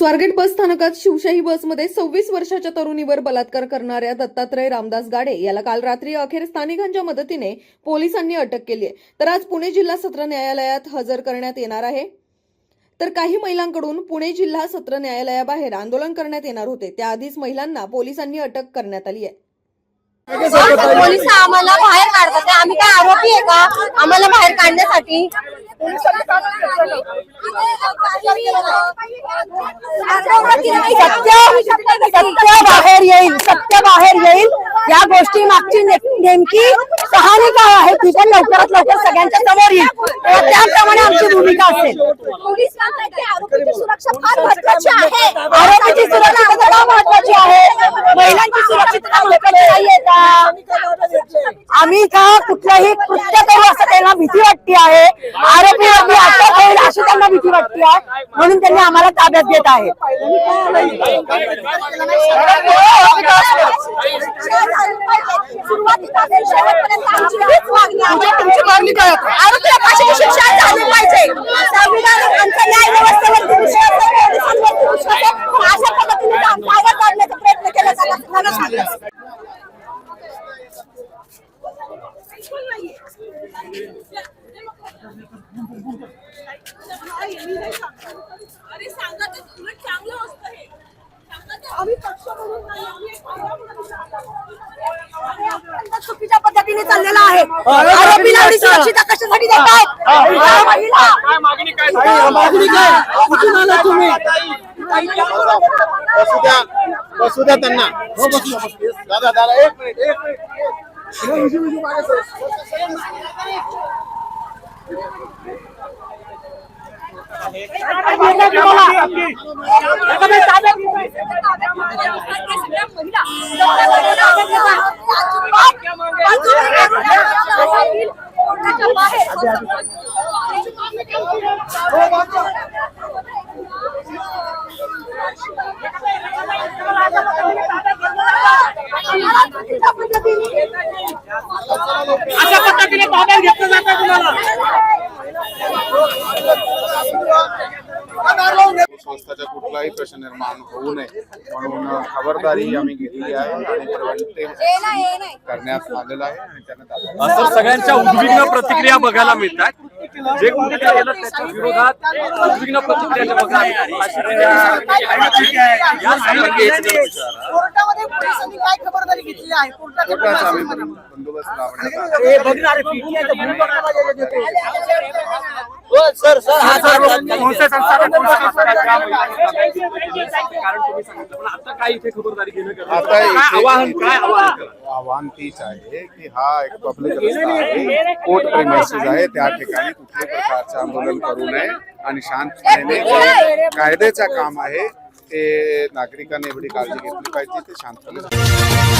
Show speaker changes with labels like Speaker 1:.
Speaker 1: स्वारगेट बस स्थानकात शिवशाही बसमध्ये सव्वीस वर्षाच्या तरुणीवर बलात्कार करणाऱ्या दत्तात्रय रामदास गाडे याला काल रात्री अखेर स्थानिकांच्या मदतीने पोलिसांनी अटक केली आहे. तर आज पुणे जिल्हा सत्र न्यायालयात हजर करण्यात येणार आहे. तर काही महिलांकडून पुणे जिल्हा सत्र न्यायालयाबाहेर आंदोलन करण्यात येणार होते. त्याआधीच महिलांना पोलिसांनी अटक करण्यात आली आहे.
Speaker 2: पोलीस आम्हाला बाहेर काढतात. आम्ही काय आरोपी आहे का? आम्हाला बाहेर काढण्यासाठी सत्य सत्य बाहेर येईल सत्य बाहेर येईल. या गोष्टी मागची नेमकी कहाणी काय आहे? ती पण लवकरात लवकर सगळ्यांच्या समोर येईल. त्याप्रमाणे आमची भूमिका असेल.
Speaker 3: आरोपीची सुरक्षा महत्वाची आहे
Speaker 2: सुरक्षितता महत्वाची आहे. महिलांची सुरक्षितता महत्वाची नाहीये का आम्ही का कुठलंही कृत्य करू असं त्यांना भीती वाटते आहे. आरोपीवरती अटक होईल अशी त्यांना भीती वाटते आहे. म्हणून त्यांनी आम्हाला ताब्यात घेत आहे.
Speaker 3: तुमची मागणी काय आरोपीला फाशीची शिक्षा झाली पाहिजे. संविधान न्याय
Speaker 4: अरे सांगा तर उलट चांगलं असतं हे. आम्ही पक्ष म्हणून नाही आम्ही एक महिला म्हणून
Speaker 3: अत्यंत चुकीच्या पद्धतीने चाललेला आहे. आरोपीला एवढी सुरक्षितता कशासाठी देतात या महिला.
Speaker 5: मागणी काय? कुठून आला तुम्ही? बसू द्या. बसू द्या त्यांना. हो बसू. दादा दादा एक मिनिट एक मिनिट
Speaker 6: अशा पद्धतीने ताब्यात घेतलं जातं तुम्हाला.
Speaker 5: संस्थाचा कुठलाही प्रश्न निर्माण होऊ नये म्हणून खबरदारी आम्ही घेतली आहे आणि करण्यात आलेलं आहे आणि त्यांना ताब्यात
Speaker 6: असं सगळ्यांच्या उद्विग्न प्रतिक्रिया बघायला मिळतात. जे कुठे त्याच्या विरोधात उद्विग्न प्रतिक्रिया बघायला मिळतात. या
Speaker 7: आहे.
Speaker 6: कारण तुम्ही सांगितलं पण आता काय इथे खबरदारी घेणं गरजेचं
Speaker 5: आता
Speaker 6: आहे? काय
Speaker 5: इथे-
Speaker 6: आवाहन काय आवाहन करा
Speaker 5: आव्हान तीच आहे की हा एक पब्लिक रस्ता आहे कोर्ट प्रेमाइसेस आहे त्या ठिकाणी कुठल्याही प्रकारचं आंदोलन करू नये आणि शांतपणे जे कायद्याचं काम आहे ते नागरिकांनी एवढी काळजी घेतली पाहिजे ते शांतपणे